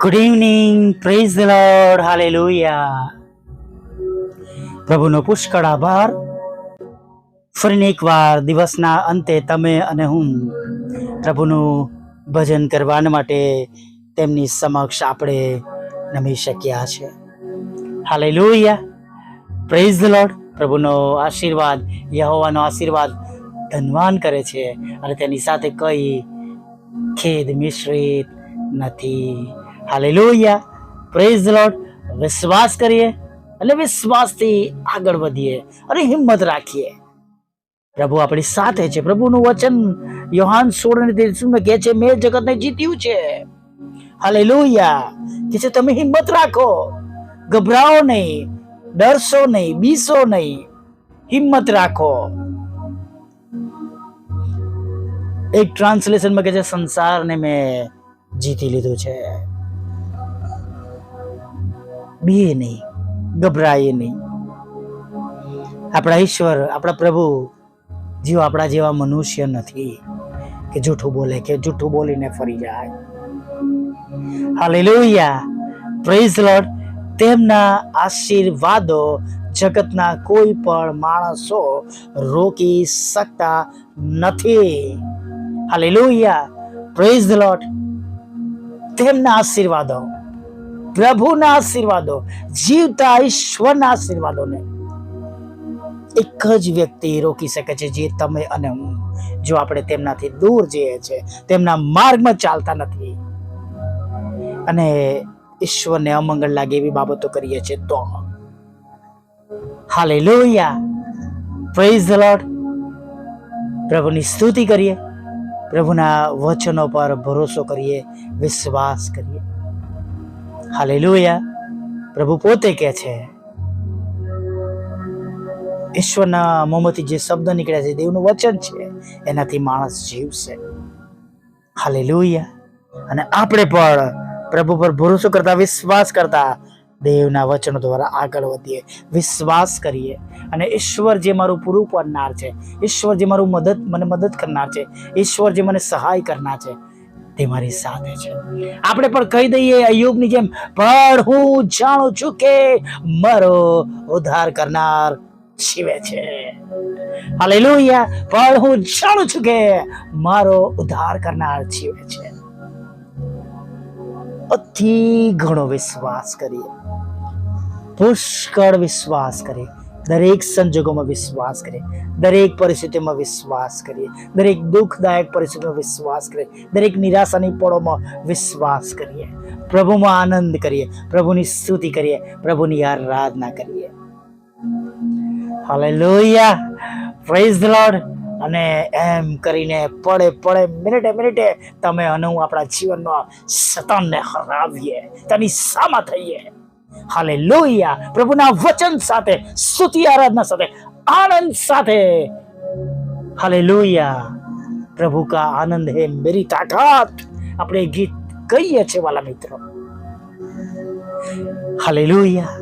Good evening praise Lord hallelujah પ્રભુનો પુષ્કળ આભાર. ફરીને એકવાર દિવસના અંતે તમે અને હું પ્રભુનું ભજન કરવા માટે તેમની સમક્ષ આપણે નમી શક્યા છે. હાલેલુયા પ્રેઝ લોર્ડ પ્રભુનો આશીર્વાદ, યહોવાનો આશીર્વાદ ધનવાન કરે છે અને તેની સાથે કઈ ખેદ મિશ્રિત નથી. હાલેલુયા. પ્રેઝ ધ લોર્ડ વિશ્વાસ કરીએ અને વિશ્વાસથી આગળ વધીએ અને હિંમત રાખીએ. પ્રભુ આપણી સાથે છે. પ્રભુનું વચન યોહાન સોળ અને ત્રીસમાં કહે છે, મેં જગતને જીત્યું છે. હાલેલુયા. કે છે, તમે હિંમત રાખો. ગભરાઓ નહીં, ડરશો નહીં બીસો નહીં. હિંમત રાખો. એક ટ્રાન્સલેશનમાં કહે છે, સંસારને મેં જીતી લીધું છે. બીએ નહીં, ગભરાઈએ નહીં. આપણા ઈશ્વર, આપણા પ્રભુ જીવ આપણા જેવા મનુષ્ય નથી કે જૂઠું બોલે, કે જૂઠું બોલીને ફરી જાય. હાલેલુયા. પ્રેઝ લોર્ડ તેમના આશીર્વાદો જગતના કોઈ પણ માણસો રોકી શકતા નથી. હાલેલુયા. પ્રેઝ લોર્ડ તેમના આશીર્વાદો. પ્રભુના આશીર્વાદો, જીવતા ઈશ્વરના આશીર્વાદોને. એક જ વ્યક્તિ રોકી શકે છે જે તમે અને હું. જો આપણે તેમનાથી દૂર જઈએ છે, તેમના માર્ગમાં ચાલતા નથી. અને ઈશ્વરને અમંગળ લાગે એવી બાબતો કરીએ છીએ તો. હાલે લોહિયા પ્રેઝ લોર્ડ પ્રભુની સ્તુતિ કરીએ. પ્રભુના વચનો પર ભરોસો કરીએ, વિશ્વાસ કરીએ. હાલેલુયા. પ્રભુ પોતે કહે છે, ઈશ્વરના મોંમાંથી જે શબ્દ નીકળ્યા છે, દેવનું વચન છે, એનાથી માણસ જીવશે. હાલેલુયા. અને આપણે પણ પ્રભુ પર ભરોસો કરતા, વિશ્વાસ કરતા દેવના વચનો દ્વારા આગળ વધીએ. વિશ્વાસ કરીએ. અને ઈશ્વર જે મારું પૂરું પાડનાર છે, ઈશ્વર જે મારું મદદ, મને મદદ કરનાર છે, ઈશ્વર જે મને સહાય કરનાર છે, તે મારી સાથે છે. આપણે પણ કહી દઈએ અયુબની જેમ, પણ હું જાણું છું કે મારો ઉદ્ધાર કરનાર શિવે છે. હાલેલુયા. પણ હું જાણું છું કે મારો ઉદ્ધાર કરનાર જીવે છે. અતિ ઘણો વિશ્વાસ કરીએ. પુષ્કળ વિશ્વાસ કરીએ. દરેક સંજોગોમાં વિશ્વાસ કરીએ. દરેક પરિસ્થિતિમાં વિશ્વાસ કરીએ. દરેક દુઃખદાયક પરિસ્થિતિમાં વિશ્વાસ કરીએ. દરેક નિરાશાની પળોમાં વિશ્વાસ કરીએ. પ્રભુમાં આનંદ કરીએ. પ્રભુની સ્તુતિ કરીએ. પ્રભુની આરાધના કરીએ. હાલેલુયા. પ્રેઝ ધ લોર્ડ અને એમ કરીને પડે પડે મિનિટે મિનિટે તમે અને હું આપણા જીવનમાં સતનને હરાવીએ. તેની સામા થઈએ. હાલે લોહિયા પ્રભુના વચન સાથે સ્તુતિ આરાધના સાથે આનંદ સાથે હાલે લોહિયા પ્રભુ કા આનંદ હે મેરી તાકાત આપણે ગીત કહીએ છીએ વાલા મિત્રો હાલે લોહિયા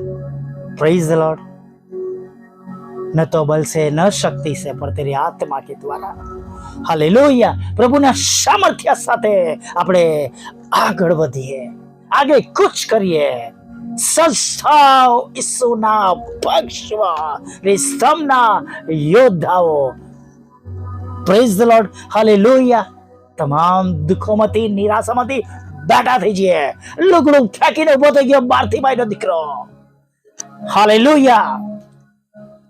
પ્રેઝ ધ લોર્ડ न तो बल से न शक्ति से पर तेरी आत्मा के द्वारा हालेलुया પ્રભુના સામર્થ્ય સાથે આપણે આગળ વધીએ આગે કુછ કરીએ સંસ્થાઓ ઈસુના પક્ષમાં રે સ્તંભના યોદ્ધાઓ. પ્રેઝ ધ લોર્ડ હાલેલુયા તમામ દુઃખોમાંથી, નિરાશામાંથી બેઠા થઈ જઈએ. લુગડું ફેંકીને ઊભો થઈ ગયો બારથી ભાઈનો દીકરો. હાલેલુયા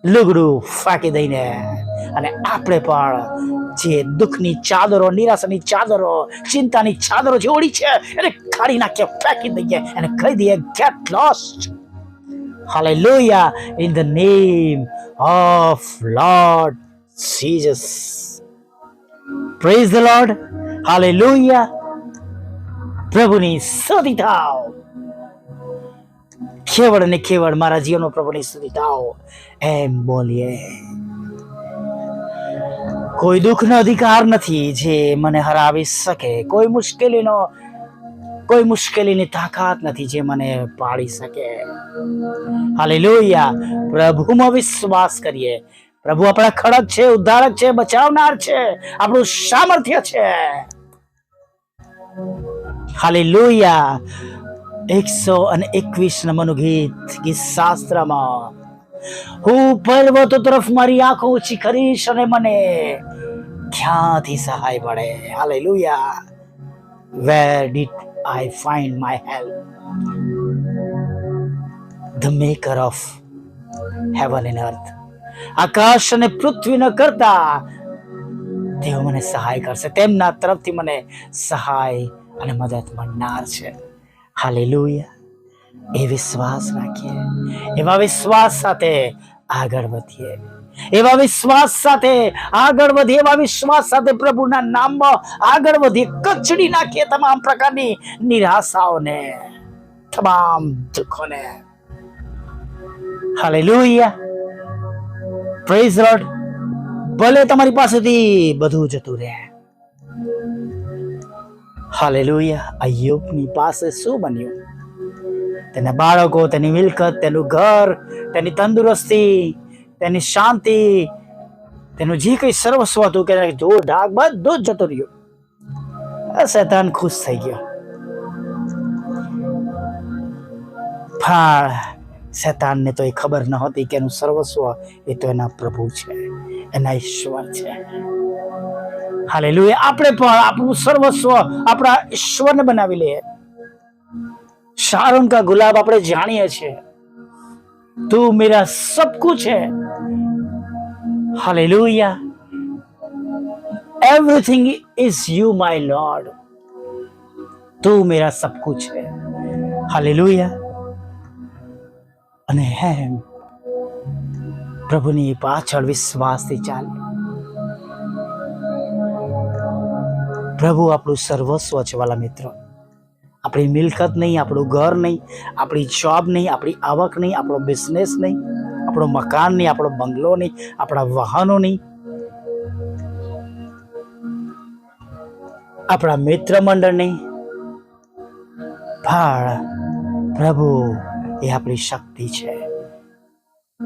લુગડું ફાંકી દઈને. અને આપણે પણ જે દુઃખની ચાદરો, નિરાશાની ચાદરો, ચિંતાની ચાદરો જે ઓળી છે. એને કાઢી નાખીએ, ફેંકી દઈએ અને કહી દઈએ. Get lost hallelujah in the name of Lord Jesus praise the Lord hallelujah પ્રભુની સ્તુતિ થાવ. કેવળ ને કેવળ મારા જીવનનો પ્રભુની સ્તુતિ થાવ. એમ બોલીએ. કોઈ દુઃખનો અધિકાર નથી જે મને હરાવી શકે. કોઈ મુશ્કેલીનો, કોઈ મુશ્કેલીની તાકાત નથી જે મને પાડી શકે. હાલેલુયા. પ્રભુમાં વિશ્વાસ કરીએ. પ્રભુ આપણા ખડક છે, ઉદ્ધારક છે, બચાવનાર છે, આપણું સામર્થ્ય છે. હાલેલુયા. એકસો અને એકવીસ નંબરનું ગીત ગીત શાસ્ત્રમાં. હું પર્વતો તરફ મારી આંખો ઊંચી કરીશ અને મને ક્યાંથી સહાય મળે. Hallelujah where did I find my help the maker of heaven and earth આકાશ અને પૃથ્વીના કરતા તેઓ મને સહાય કરશે. તેમના તરફથી મને સહાય અને મદદ મળનાર છે. હાલેલુયા એ વિશ્વાસ રાખીએ. એવા વિશ્વાસ સાથે આગળ વધીએ. એવા વિશ્વાસ સાથે આગળ વધીએ એવા વિશ્વાસ સાથે પ્રભુના નામમાં આગળ વધીએ કચડી નાખીએ તમામ પ્રકારની નિરાશાઓને તમામ દુઃખોને હાલેલુયા પ્રેઝ લોર્ડ ભલે તમારી પાસેથી બધું જતું રહે હાલેલુયા અયુબની પાસે શું બન્યું તેના બાળકો તેની મિલકત તેનું ઘર તેની તંદુરસ્તી તેની શાંતિ, તેનું જે કંઈ સર્વસ્વ હતું કે જો ડાક બધું જ જતો રહ્યો. શૈતાન ખુશ થઈ ગયો. ફાળ, શૈતાનને તો એ ખબર ન હતી કે એનું સર્વસ્વ એ તો એના પ્રભુ છે, એના ઈશ્વર છે. હાલેલુયા. આપણે પણ આપણું સર્વસ્વ આપણા ઈશ્વરને બનાવી લઈએ. શારોન કા ગુલાબ આપણે જાણીએ છીએ. તું મેરા સબ કુછ है hallelujah everything is you my lord તું મેરા સબ કુછ है हालेलुया અને હેમ પ્રભુની પાછળ વિશ્વાસથી ચાલ પ્રભુ આપણું સર્વસ્વ છે વાલા મિત્રો આપણી મિલકત નહીં, આપણું ઘર નહીં, આપણી જોબ નહીં, આપણી આવક નહીં, આપણો બિઝનેસ નહીં, આપણો મકાન નહીં, આપણો બંગલો નહીં, આપણા વાહનો નહીં. આપણા મિત્ર મંડળ નહીં. પણ પ્રભુ એ આપણી શક્તિ છે.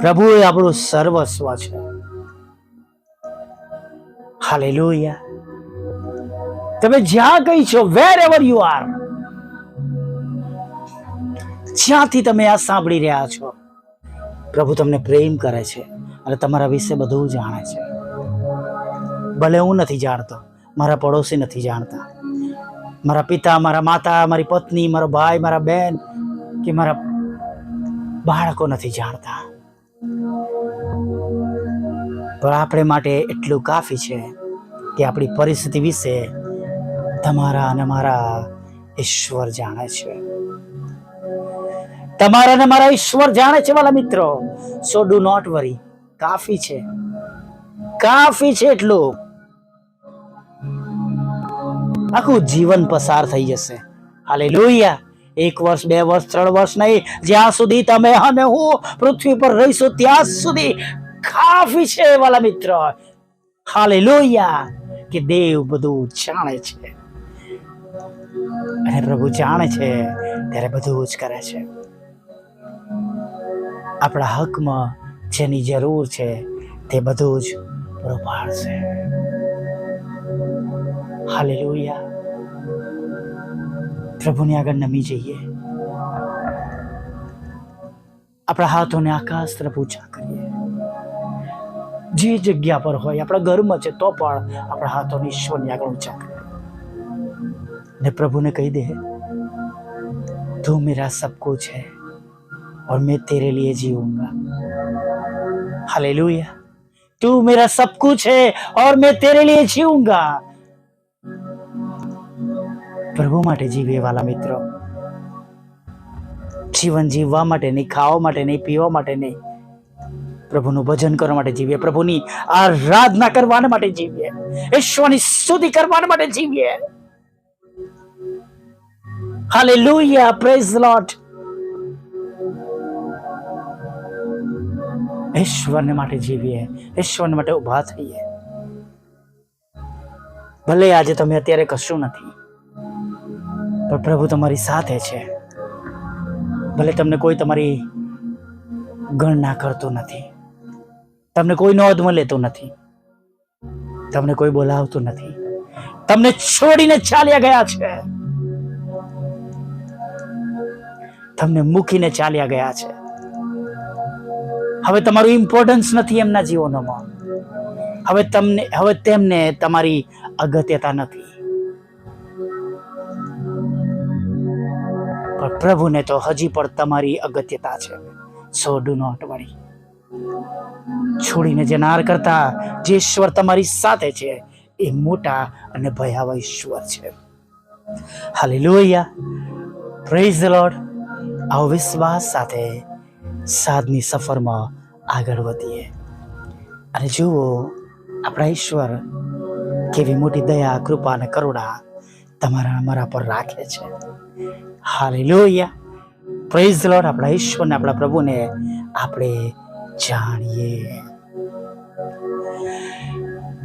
પ્રભુ એ આપણું સર્વસ્વ છે. હાલેલુયા. તમે જ્યાં કઈ છો વેર એવર યુ આર જ્યાંથી તમે આ સાંભળી રહ્યા છો? પ્રભુ તમને પ્રેમ કરે છે અને તમારા વિશે બધું જાણે છે. ભલે હું નથી જાણતો, મારા પડોશી નથી જાણતા. મારા પિતા, મારા માતા, મારી પત્ની, મારો ભાઈ, મારા બેન કે મારા બાળકો નથી જાણતા. પણ આપણે માટે એટલું કાફી છે કે આપણી પરિસ્થિતિ વિશે તમારા અને મારા ઈશ્વર જાણે છે. તમારા અને મારા ઈશ્વર જાણે છે વાલા મિત્રો. સો ડુ નોટ વરી કાફી છે. કાફી છે એટલું. આખું જીવન પસાર થઈ જશે. હાલે એક વર્ષ, બે વર્ષ, ત્રણ વર્ષ નહીં. જ્યાં સુધી તમે અને હું પૃથ્વી પર રહીશું, ત્યાં સુધી કાફી છે વાલા મિત્ર. હાલે કે દેવ બધું જાણે છે. અને પ્રભુ જાણે છે, ત્યારે બધું જ કરે છે. આપણા હકમાં જેની જરૂર છે તે બધું જ પૂરું પાડશે હાલે લોહિયા પ્રભુને આગળ નમી જઈએ. આપણા હાથોને આકાશ તરફ ઊંચા કરીએ. જે જગ્યા પર હોય, આપણા ઘરમાં છે, તો પણ આપણા હાથોને ઈશ્વરની આગળ ઊંચા કરીએ. ને પ્રભુને કહી દે, તું મેરા સબ કુછ और मैं तेरे लिए जीऊंगा हालेलुया तू मेरा सब कुछ है और मैं तेरे लिए जीऊंगा પ્રભુ માટે જીવીએ વાલા મિત્રો જીવન જીવવા માટે નહીં ખાવા માટે નહીં પીવા માટે નહીં પ્રભુનું ભજન કરવા માટે જીવીએ પ્રભુની આરાધના કરવા માટે જીવીએ ઈશ્વરની સ્તુતિ કરવા માટે જીવીએ હાલેલુયા પ્રેઝ લોર્ડ ઈશ્વરને માટે જીવીએ, ઈશ્વરને માટે ઊભા થઈએ. ભલે આજે તમે અત્યારે કશું નથી, પણ પ્રભુ તમારી સાથે છે. ભલે તમને કોઈ તમારી ગણના કરતો નથી, તમને કોઈ નોંધમાં લેતો નથી, તમને કોઈ બોલાવતું નથી. તમને છોડીને ચાલ્યા ગયા છે. તમને મૂકીને ચાલ્યા ગયા છે. હવે તમારું ઇમ્પોર્ટન્સ નથી એમના જીવનોમાં. હવે તમને, હવે તેમને તમારી અગત્યતા નથી. પણ પ્રભુને તો હજી પણ તમારી અગત્યતા છે. સો ડુ નોટ વરી છોડીને જનાર કરતા, જે ઈશ્વર તમારી સાથે છે, એ મોટા અને ભયાવહ ઈશ્વર છે. હાલેલુયા પ્રેઝ ધ લોર્ડ આવો વિશ્વાસ સાથે સાધની સફરમાં આગળ વધીએ. અને જુઓ, આપણા ઈશ્વર કેવી મોટી દયા, કૃપા અને કરુણા તમારા અમારા પર રાખે છે. હાલેલુયા. પ્રેઝ લોડ આપણા ઈશ્વરને આપણા પ્રભુને આપણે જાણીએ.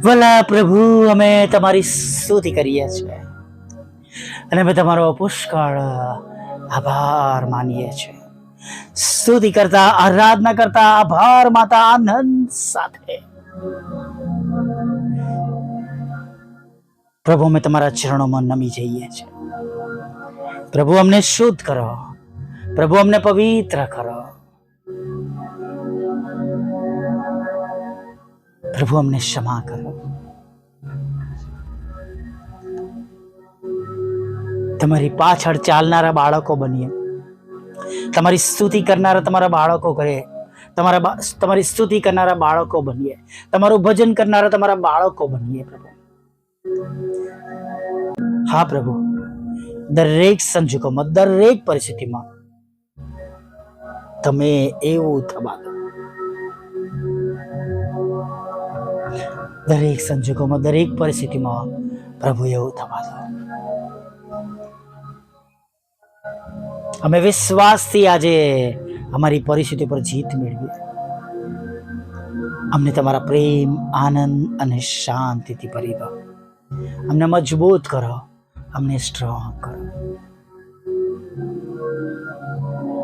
ભલા પ્રભુ, અમે તમારી સ્તુતિ કરીએ છીએ. અને અમે તમારો પુષ્કળ આભાર માનીએ છીએ. સ્તુતિ કરતા, આરાધના કરતા, આભાર માતા આનંદ સાથે. પ્રભુ, અમે તમારા ચરણોમાં નમી જઈએ છીએ. પ્રભુ, અમને શુદ્ધ કરો. પ્રભુ, અમને પવિત્ર કરો. પ્રભુ, અમને ક્ષમા કરો. તમારી પાછળ ચાલનારા બાળકો બનીએ. તમારી સ્તુતિ કરનારા તમારા બાળકો કરે તમારા તમારી સ્તુતિ કરનારા બાળકો બનીએ. તમારું ભજન કરનારા તમારા બાળકો બનીએ પ્રભુ. હા પ્રભુ. દરેક સંજોગોમાં, દરેક પરિસ્થિતિમાં તમે એવું થવા દરેક સંજોગોમાં, દરેક પરિસ્થિતિમાં પ્રભુ એવું થવા દો. અમે વિશ્વાસથી આજે અમારી પરિસ્થિતિ પર જીત મેળવી. અમને તમારા પ્રેમ, આનંદ અને શાંતિથી ભરી દો અમને મજબૂત કરો, અમને સ્ટ્રોંગ કરો.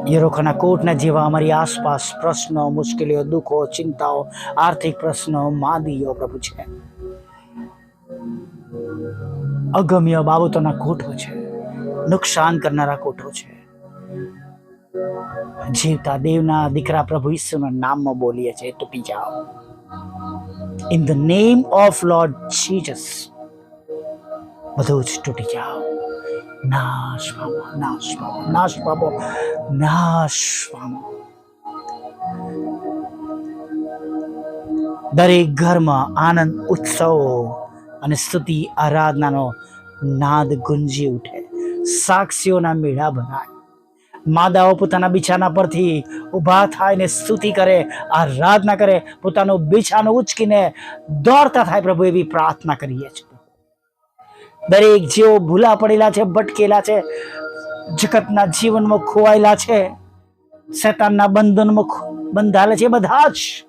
યરોખાના કોટના જેવા અમારી આસપાસ પ્રશ્નો, મુશ્કેલીઓ, દુઃખો, ચિંતાઓ, આર્થિક પ્રશ્નો માદીઓ પ્રભુ છે. અગમ્ય બાબતોના કોઠો છે. નુકસાન કરનારા કોઠો છે. જીવતા દેવના દીકરા પ્રભુ ઈસુના નામમાં બોલીએ છીએ તૂટી જાઓ. In the name of Lord Jesus બધું જ તૂટી જાઓ. નાશ પામો નાશ પામો નાશ પામો નાશ પામો. દરેક ઘરમાં આનંદ, ઉત્સવ અને સ્તુતિ, આરાધનાનો નાદ ગુંજી ઉઠે. સાક્ષીઓના મેળા ભરાય. માદાઓ પોતાના બિછાના પરથી ઊભા થાય ને સ્તુતિ કરે, આરાધના કરે, પોતાનું બિછાનું ઉચકીને દોડતા થાય પ્રભુ એવી પ્રાર્થના કરીએ છીએ. દરેક જેઓ ભૂલા પડેલા છે, ભટકેલા છે, જગતના જીવનમાં ખોવાયેલા છે, શેતાનના બંધનમાં બંધાયેલા છે બધા જ.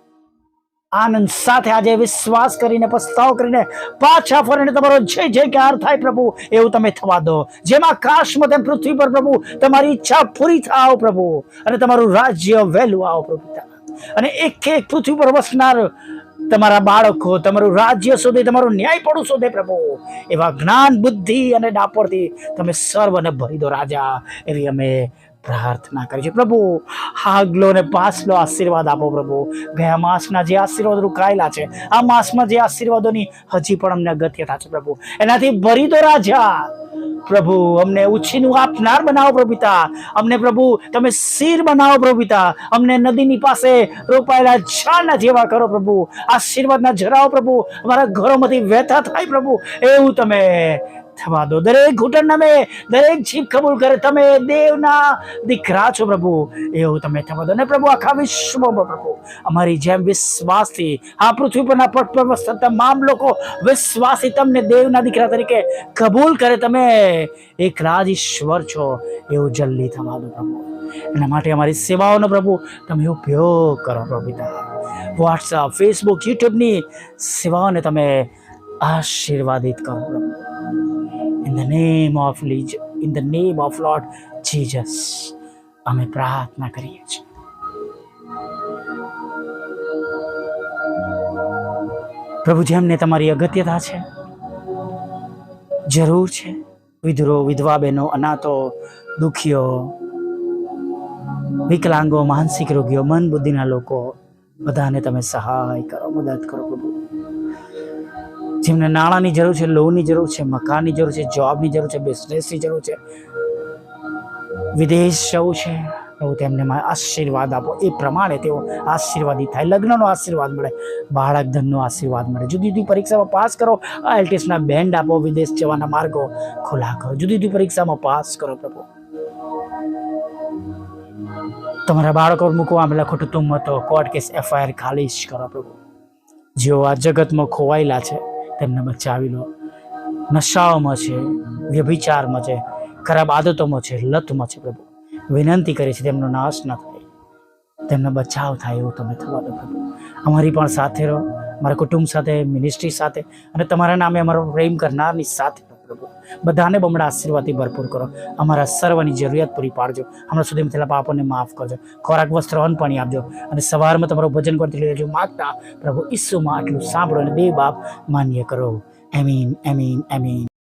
આનંદ સાથે આજે વિશ્વાસ કરીને, પસ્તાવ કરીને પાછા ફરીને તમારો જય જયકાર થાય પ્રભુ, એવું તમે થવા દો. જેમ આકાશમાં તેમ પૃથ્વી પર પ્રભુ, તમારી ઈચ્છા પૂરી થાવ પ્રભુ, અને તમારું રાજ્ય વહેલું આવો પ્રભુ અને એક એક પૃથ્વી પર વસનાર તમારા બાળકો, તમારું રાજ્ય શોધે, તમારું ન્યાય પડું શોધે પ્રભુ. એવા જ્ઞાન, બુદ્ધિ અને ડાપરથી તમે સર્વને ભરી દો રાજા. એવી અમે પ્રાર્થના કરી છે. પ્રભુ હાગલો ને પાછલો આશીર્વાદ આપો પ્રભુ. ગયા માસના જે આશીર્વાદ રોકાયેલા છે, આ માસમાં જે આશીર્વાદોની હજી પણ અમને અગત્યતા છે પ્રભુ. એનાથી ભરી દો રાજા. પ્રભુ, અમને ઉછીનું આપનાર બનાવો પ્રભુતા અમને પ્રભુ, તમે શીર બનાવો પ્રભુતા અમને નદીની પાસે રોપાયેલા ઝાડના જેવા કરો પ્રભુ. આશીર્વાદના જરાઓ પ્રભુ. અમારા ઘરોમાંથી વહેતા થાય પ્રભુ. એવું તમે થવા દો. દરેક ઘૂંટણ નમે, દરેક જીભ કબૂલ કરે, તમે દેવના દીકરા છો પ્રભુ. એવું તમે થવા દો. ને પ્રભુ, આખા વિશ્વમાં પ્રભુ, અમારી જેમ વિશ્વાસથી આ પૃથ્વી પરના પટ પર તમામ લોકો વિશ્વાસી તમને દેવના દીકરા તરીકે કબૂલ કરે. તમે એક રાજ ઈશ્વર છો. એવું જલ્દી થવા દો પ્રભુ. એના માટે અમારી સેવાઓનો પ્રભુ, તમે ઉપયોગ કરો પ્રભુ વોટ્સઅપ ફેસબુક યુટ્યુબની સેવાઓને તમે આશીર્વાદિત કરો પ્રભુ. In the name of lease in the name of Lord Jesus અમે પ્રાર્થના કરીએ છીએ. પ્રભુ જેમને તમારી અગત્યતા છે. જરૂર છે. વિધરો, વિધવા બહેનો, અનાથો, દુખીઓ, વિકલાંગો, માનસિક રોગીઓ, મન બુદ્ધિના લોકો, બધાને તમે સહાય કરો, મદદ કરો પ્રભુ. જેમને નાણાંની જરૂર છે, લોનની જરૂર છે, મકાનની જરૂર છે, જોબની જરૂર છે બિઝનેસની જરૂર છે. વિદેશ જવું છે, પ્રભુ તેમને આશીર્વાદ આપો. એ પ્રમાણે તેઓ આશીર્વાદી થાય. લગ્નનો આશીર્વાદ મળે બાળક ધનનો આશીર્વાદ મળે. જુદી જુદી પરીક્ષામાં પાસ કરો આઈએલટીએસના બેન્ડ આપો, વિદેશ જવાના માર્ગો ખુલ્લા કરો. જુદી જુદી પરીક્ષામાં પાસ કરો પ્રભુ. તમારા બાળકો મૂકવા આવેલા ખોટું હતો કોર્ટ કેસ એફઆઈઆર ખાલી જ કરો પ્રભુ. જેઓ આ જગતમાં ખોવાયેલા છે તેમને બચાવી લો. નશાઓમાં છે, વ્યભિચારમાં છે, ખરાબ આદતોમાં છે, લતમાં છે પ્રભુ. વિનંતી કરે છે તેમનો નાશ ન થાય. તેમનો બચાવ થાય એવું તમે થવા દો પ્રભુ. અમારી પણ સાથે રહો મારા કુટુંબ સાથે મિનિસ્ટ્રી સાથે અને તમારા નામે અમારો પ્રેમ કરનારની સાથે. પ્રભુ. બધાને બમણા આશીર્વાદથી ભરપૂર કરો. અમારા સર્વની જરૂરિયાત પૂરી પાડજો. હમણાં સુધી થયેલા પાપોને માફ કરજો. ખોરાક, વસ્ત્ર પાણી આપજો. અને સવારમાં તમારું ભજન કરતી લેજો. માગતા પ્રભુ ઈસુમાં આટલું સાંભળો અને બે બાપ માન્ય કરો. એમીન એમીન એમીન.